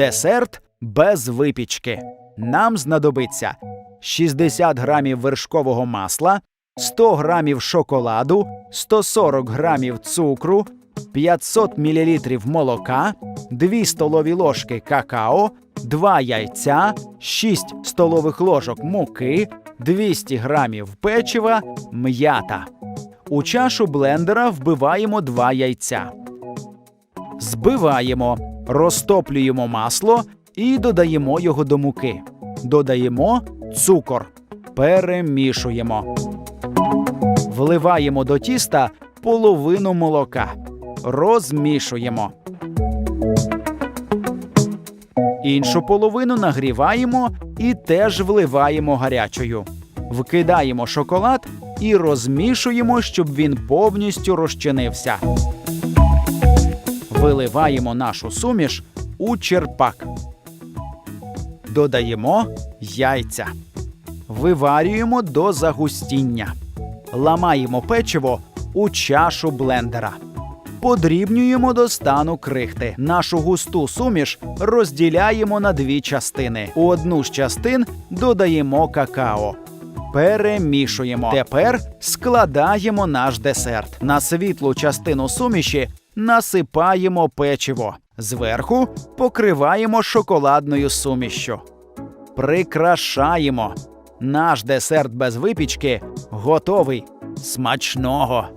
Десерт без випічки. Нам знадобиться 60 грамів вершкового масла, 100 грамів шоколаду, 140 грамів цукру, 500 мл молока, 2 столові ложки какао, 2 яйця, 6 столових ложок муки, 200 грамів печива, м'ята. У чашу блендера вбиваємо 2 яйця. Збиваємо, розтоплюємо масло і додаємо його до муки. Додаємо цукор. Перемішуємо. Вливаємо до тіста половину молока. Розмішуємо. Іншу половину нагріваємо і теж вливаємо гарячою. Вкидаємо шоколад і розмішуємо, щоб він повністю розчинився. Виливаємо нашу суміш у черпак. Додаємо яйця. Виварюємо до загустіння. Ламаємо печиво у чашу блендера. Подрібнюємо до стану крихти. Нашу густу суміш розділяємо на дві частини. У одну з частин додаємо какао. Перемішуємо. Тепер складаємо наш десерт. На світлу частину суміші насипаємо печиво. Зверху покриваємо шоколадною сумішю. Прикрашаємо. Наш десерт без випічки готовий. Смачного!